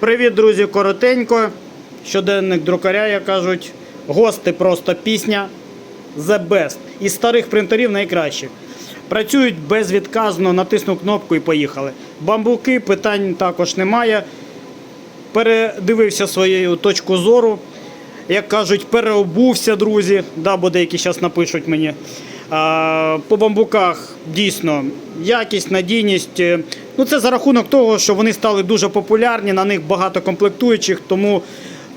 Привіт, друзі, коротенько. Щоденник друкаря, як кажуть. Гости просто пісня The Best. Із старих принтерів найкращих. Працюють безвідказно, натиснув кнопку і поїхали. Бамбуки питань також немає. Передивився свою точку зору. Як кажуть, переобувся, друзі. Да, бо деякі зараз напишуть мені. По бамбуках дійсно якість, надійність. Ну, це за рахунок того, що вони стали дуже популярні, на них багато комплектуючих, тому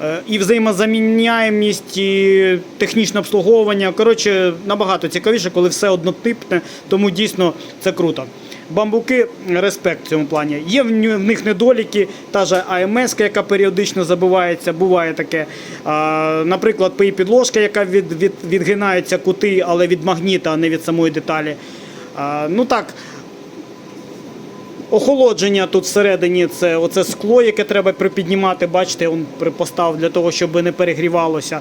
е, і взаємозаміняємість, і технічне обслуговування. Коротше, набагато цікавіше, коли все однотипне, тому дійсно це круто. Бамбуки респект в цьому плані. Є в них недоліки, та ж АМС, яка періодично забувається, буває таке. Наприклад, пи підложка, яка від, від, відгинається кути, але від магніта, а не від самої деталі. Ну так, Охолодження тут всередині це оце скло, яке треба припіднімати. Бачите, він поставив для того, щоб не перегрівалося.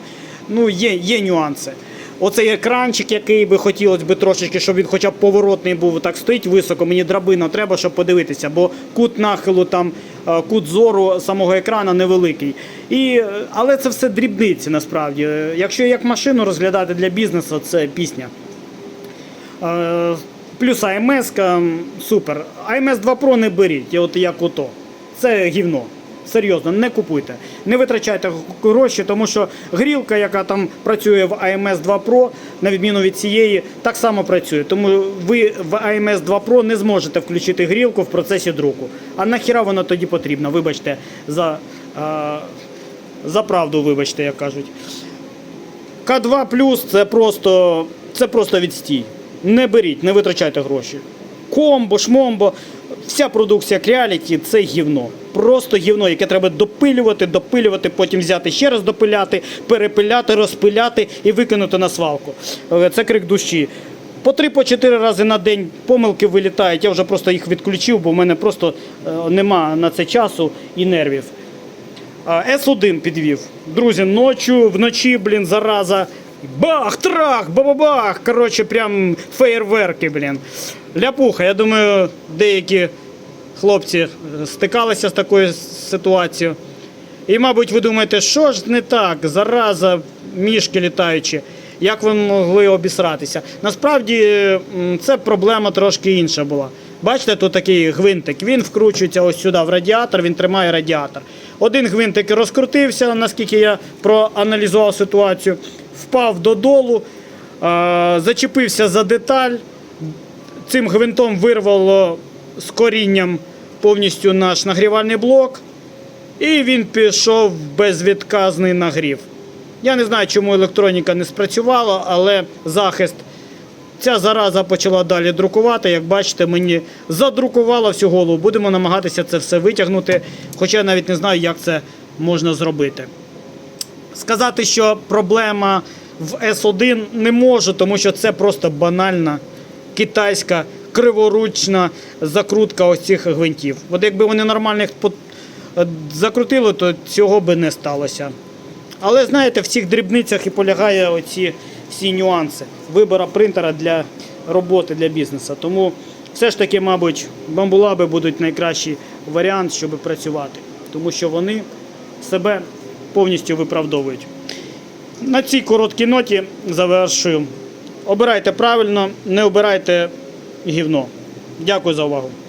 Ну, є, є нюанси. Оцей екранчик, який би хотілося б трошечки, щоб він хоча б поворотний був, так стоїть високо. Мені драбина треба, щоб подивитися, бо кут нахилу, там, е, кут зору самого екрана невеликий. І, е, але це все дрібниці насправді. Е, Якщо як машину розглядати для бізнесу, це пісня. Плюс АМС супер. АМС 2 Pro не беріть, от як ото. Це гівно. Серйозно, не купуйте. Не витрачайте гроші, тому що грілка, яка там працює в AMS 2 Pro, на відміну від цієї, так само працює. Тому ви в AMS 2 Pro не зможете включити грілку в процесі друку. А нахіра вона тоді потрібна? Вибачте, за, а, за правду, вибачте, як кажуть. К2 плюс це просто, це просто відстій. Не беріть, не витрачайте гроші. Комбо, шмомбо, вся продукція Creality – це гівно. Просто гівно, яке треба допилювати, допилювати, потім взяти ще раз допиляти, перепиляти, розпиляти і викинути на свалку. Е, Це крик душі. По три, по чотири рази на день помилки вилітають. Я вже просто їх відключив, бо в мене просто е, нема на це часу і нервів. С1 підвів. Друзі, ночі, вночі, блін, зараза. Бах, трах, бабабах. Коротше, прям феєрверки, блін. Ляпуха. Я думаю, деякі хлопці е, стикалися з такою ситуацією. І, мабуть, ви думаєте, що ж не так, зараза, мішки літаючі. Як ви могли обісратися? Насправді це проблема трошки інша була. Бачите, тут такий гвинтик. Він вкручується ось сюди в радіатор, він тримає радіатор. Один гвинтик розкрутився, наскільки я проаналізував ситуацію, впав додолу, е, зачепився за деталь. Цим гвинтом вирвало з корінням повністю наш нагрівальний блок. І він пішов в безвідказний нагрів. Я не знаю, чому електроніка не спрацювала, але захист. Ця зараза почала далі друкувати. Як бачите, мені задрукувала всю голову. Будемо намагатися це все витягнути, хоча я навіть не знаю, як це можна зробити. Сказати, що проблема в S1 не можу, тому що це просто банальна китайська криворучна закрутка ось цих гвинтів. От якби вони е, закрутили, то цього би не сталося. Але знаєте, в цих дрібницях і полягає оці всі нюанси вибору принтера для роботи для бізнесу. Тому все ж таки, мабуть, бамбулаби будуть найкращий варіант, щоб працювати, тому що вони себе повністю виправдовують. На цій короткій ноті завершую. Обирайте правильно, не обирайте гівно. Дякую за увагу.